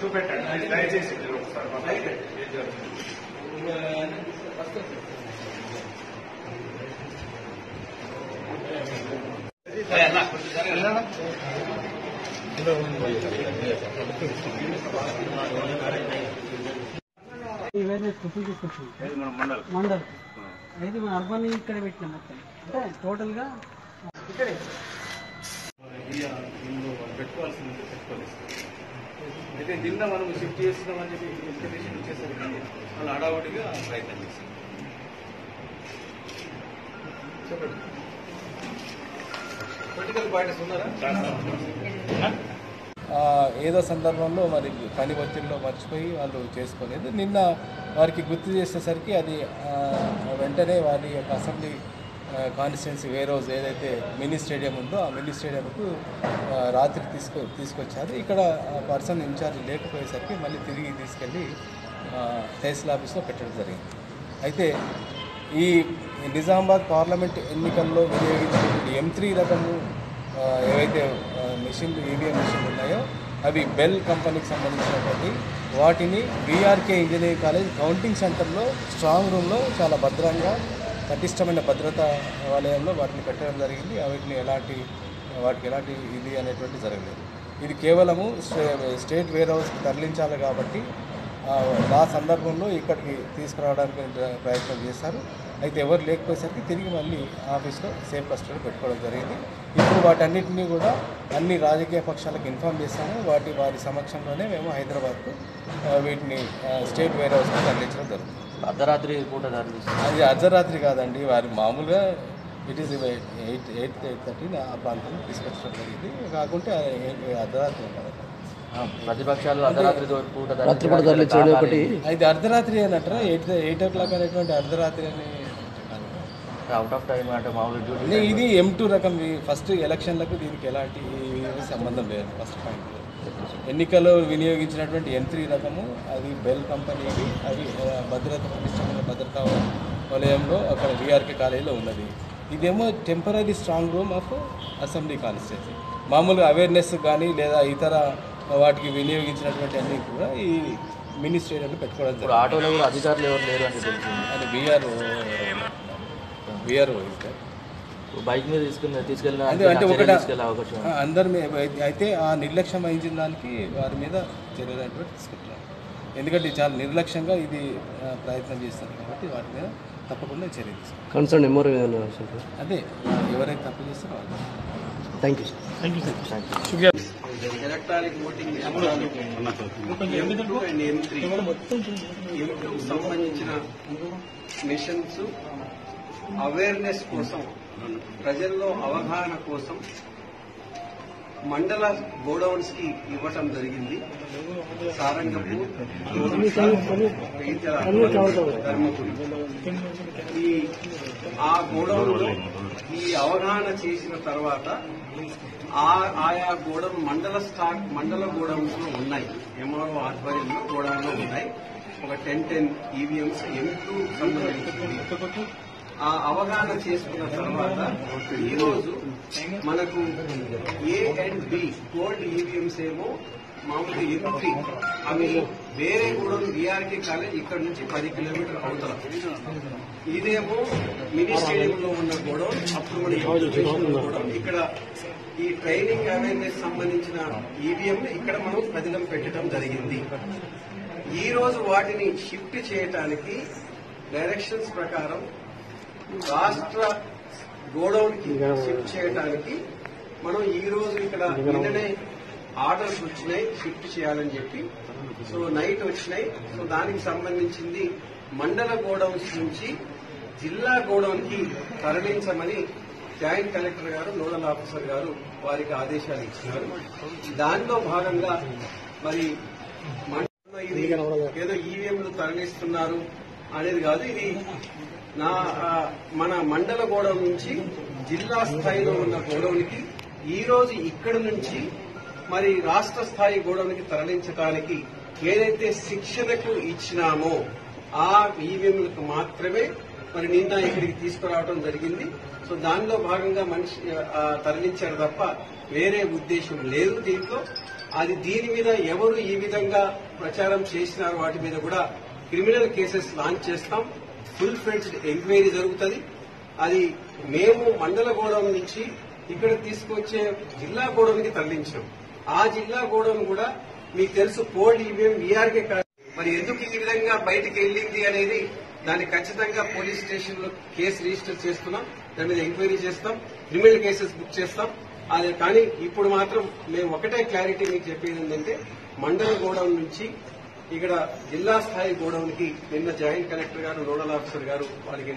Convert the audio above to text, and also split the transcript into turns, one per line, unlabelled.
చూపెట్టండి దయచేసి ఒకసారి
మండల్. అయితే మన అర్బన్ ఇక్కడ పెట్టినాం మొత్తం. అంటే టోటల్గా ఇక్కడే
పెట్టుకోవాల్సింది పెట్టుకోలేదు అయితే నిన్న మనం షిఫ్ట్ చేస్తున్నామని చెప్పి ఇన్ఫర్మేషన్ ఇచ్చేసరికి వాళ్ళు హడావుడిగా ప్రయత్నం చేశారు చెప్పండి. పొలిటికల్ పార్టీస్ ఉన్నారా?
ఏదో సందర్భంలో మరి పని ఒత్తిడిలో మర్చిపోయి వాళ్ళు చేసుకోలేదు. నిన్న వారికి గుర్తు చేసేసరికి అది వెంటనే వారి యొక్క అసెంబ్లీ కాన్స్టిట్యున్సీ వేరోజ్ ఏదైతే మినీ స్టేడియం ఉందో ఆ మినీ స్టేడియంకు రాత్రి తీసుకొ తీసుకొచ్చారు. ఇక్కడ పర్సన్ ఇన్ఛార్జ్ లేకపోయేసరికి మళ్ళీ తిరిగి తీసుకెళ్ళి తహసీల్ ఆఫీస్లో పెట్టడం జరిగింది. అయితే ఈ నిజామాబాద్ పార్లమెంట్ ఎన్నికల్లో వినియోగించినటువంటి ఎం త్రీ రకము ఏవైతే మిషన్ ఈవీఎం మిషన్లు ఉన్నాయో అవి బెల్ కంపెనీకి సంబంధించినటువంటి వాటిని బీఆర్కే ఇంజనీరింగ్ కాలేజ్ కౌంటింగ్ సెంటర్లో స్ట్రాంగ్ రూమ్లో చాలా భద్రంగా పటిష్టమైన భద్రతా వలయంలో వాటిని పెట్టడం జరిగింది. వాటిని ఎలాంటి వాటికి ఎలాంటి ఇది అనేటువంటి జరగలేదు. ఇది కేవలము స్టేట్ వేర్ హౌస్కి తరలించాలి కాబట్టి ఆ, సందర్భంలో ఇక్కడికి తీసుకురావడానికి ప్రయత్నం చేశారు. అయితే ఎవరు లేకపోయేసరికి తిరిగి మళ్ళీ ఆఫీస్లో సేఫ్ కస్టడీ పెట్టుకోవడం జరిగింది. ఇప్పుడు వాటన్నిటినీ కూడా అన్ని రాజకీయ పక్షాలకు ఇన్ఫామ్ చేస్తాము. వాటి వారి సమక్షంలోనే మేము హైదరాబాద్కు ఆ, వీటిని స్టేట్ వేర్ హౌస్కి తరలించడం జరుగుతుంది.
అర్ధరాత్రి పూట
అది అర్ధరాత్రి కాదండి. వారి మామూలుగా it is eight eight eight thirty ఆ ప్రాంతంలో తీసుకొచ్చడం జరిగింది. కాకుంటే అర్ధరాత్రి
ప్రతిపక్షాలు అర్ధరాత్రి పూట.
అయితే అర్ధరాత్రి అని అంటారా? ఎయిట్ ఎయిట్ ఓ క్లాక్ అనేటువంటి అర్ధరాత్రి అని
అవుట్ ఆఫ్ టైం అంటే మామూలు డ్యూటీ
అంటే ఇది ఎం టూ రకం ఫస్ట్ ఎలక్షన్లకు దీనికి ఎలాంటి సంబంధం లేదు ఫస్ట్ పాయింట్ ఎన్నికల్లో వినియోగించినటువంటి ఎం త్రీ రకము అది బెల్ కంపెనీకి అది భద్రత పటిష్టమైన భద్రతా వలయంలో అక్కడ విఆర్కే కాలేజీలో ఉన్నది. ఇదేమో temporary strong room of assembly constituency మామూలుగా అవేర్నెస్ కానీ లేదా ఇతర వాటికి వినియోగించినటువంటి అన్ని కూడా ఈ మినీ స్టేడియంలో పెట్టుకోవడం
ఆటోలో కూడా అధికారులు ఎవరు లేరు అని తెలిసింది.
అది బీఆర్ బీఆర్
బైక్ మీద తీసుకుని తీసుకెళ్ళిన
అంటే ఒకట
అవకాశం.
అందరి మీద అయితే ఆ నిర్లక్ష్యం వహించిన దానికి వారి మీద చర్యలు అనేటువంటి తీసుకుంటున్నారు ఎందుకంటే ఇది చాలా నిర్లక్ష్యంగా ఇది ప్రయత్నం చేస్తారు కాబట్టి వాటి మీద తప్పకుండా చర్య తీసుకుంటారు
కన్సర్న్
అదే ఎవరైతే తప్పు చేస్తారో వాళ్ళు.
Thank you
Thank you.
Electronic voting M2 and M3 M2 కు సంబంధించిన మిషన్స్ అవేర్నెస్ కోసం ప్రజల్లో అవగాహన కోసం మండల గోడౌన్స్కి ఇవ్వటం జరిగింది. సారంగపూర్ ధర్మపురి. ఈ ఆ గోడౌన్లో ఈ అవగాహన చేసిన తర్వాత ఆ ఆయా గోడౌన్ మండల స్టాక్ మండల గోడౌన్స్లో ఉన్నాయి ఎంఆర్ఓ ఆధ్వర్యంలో గోడౌన్లో ఉన్నాయి. ఒక టెన్ టెన్ ఈవీఎంస్ ఎంటూ సంబంధించి ఆ అవగాహన చేసుకున్న తర్వాత ఈ రోజు మనకు A and B gold EVMs ఏమో మామూలుగా ఎంట్రీ అవి వేరే గూడెం బీఆర్కే కాలేజ్ ఇక్కడ నుంచి పది కిలోమీటర్ అవతల. ఇదేమో మినీ స్టేడియంలో ఉన్న గోడౌన్ అప్పుడు మన ఇక్కడ ఈ ట్రైనింగ్ అవేర్నెస్ సంబంధించిన ఈవీఎం ఇక్కడ మనం పదిలం పెట్టడం జరిగింది. ఈ రోజు వాటిని షిఫ్ట్ చేయటానికి డైరెక్షన్స్ ప్రకారం రాష్ట్ర గోడౌన్కి షిఫ్ట్ చేయడానికి మనం ఈ రోజు ఇక్కడ నిన్ననే ఆర్డర్స్ వచ్చినాయి షిఫ్ట్ చేయాలని చెప్పి. సో నైట్ వచ్చినాయి. సో దానికి సంబంధించింది మండల గోడౌన్స్ నుంచి జిల్లా గోడౌన్కి తరలించమని జాయింట్ కలెక్టర్ గారు నోడల్ ఆఫీసర్ గారు వారికి ఆదేశాలు ఇచ్చినారు. దానిలో భాగంగా మరి ఏదో ఈవీఎంలు తరలిస్తున్నారు. అనేది కాదు ఇది నా మన మండల గోడౌన్ నుంచి జిల్లా స్థాయిలో ఉన్న గోడౌన్కి ఈ రోజు ఇక్కడ నుంచి మరి రాష్ట్ర స్థాయి గోడౌన్కి తరలించడానికి ఏదైతే శిక్షణకు ఇచ్చినామో ఆ ఈవీఎంలకు మాత్రమే మరి నిన్న ఇక్కడికి తీసుకురావడం జరిగింది. సో దానిలో భాగంగా మనిషి తరలించారు తప్ప వేరే ఉద్దేశం లేదు దీంట్లో. అది దీని మీద ఎవరు ఈ విధంగా ప్రచారం చేసినారు వాటి మీద కూడా క్రిమినల్ కేసెస్ లాంచ్ చేస్తాం. ఫుల్ ఫ్లెడ్జ్డ్ ఎంక్వైరీ జరుగుతుంది. అది మేము మండల గోడౌన్ నుంచి ఇక్కడ తీసుకొచ్చే జిల్లా గోడౌన్కి తరలించాం. ఆ జిల్లా గోడౌన్ కూడా మీకు తెలుసు పోల్డ్ ఈవీఎం వీఆర్కే మరి ఎందుకు ఈ విధంగా బయటికి వెళ్ళింది అనేది దాన్ని ఖచ్చితంగా పోలీస్ స్టేషన్లో కేసు రిజిస్టర్ చేస్తున్నాం. దాని మీద ఎంక్వైరీ చేస్తాం. క్రిమినల్ కేసెస్ బుక్ చేస్తాం. అదే కానీ ఇప్పుడు మాత్రం మేము ఒకటే క్లారిటీ మీకు చెప్పేది ఏంటంటే మండల గోడౌన్ నుంచి ఇక్కడ జిల్లా స్థాయి గోడౌన్కి నిన్న జాయింట్ కలెక్టర్ గారు నోడల్ ఆఫీసర్ గారు వాళ్ళకి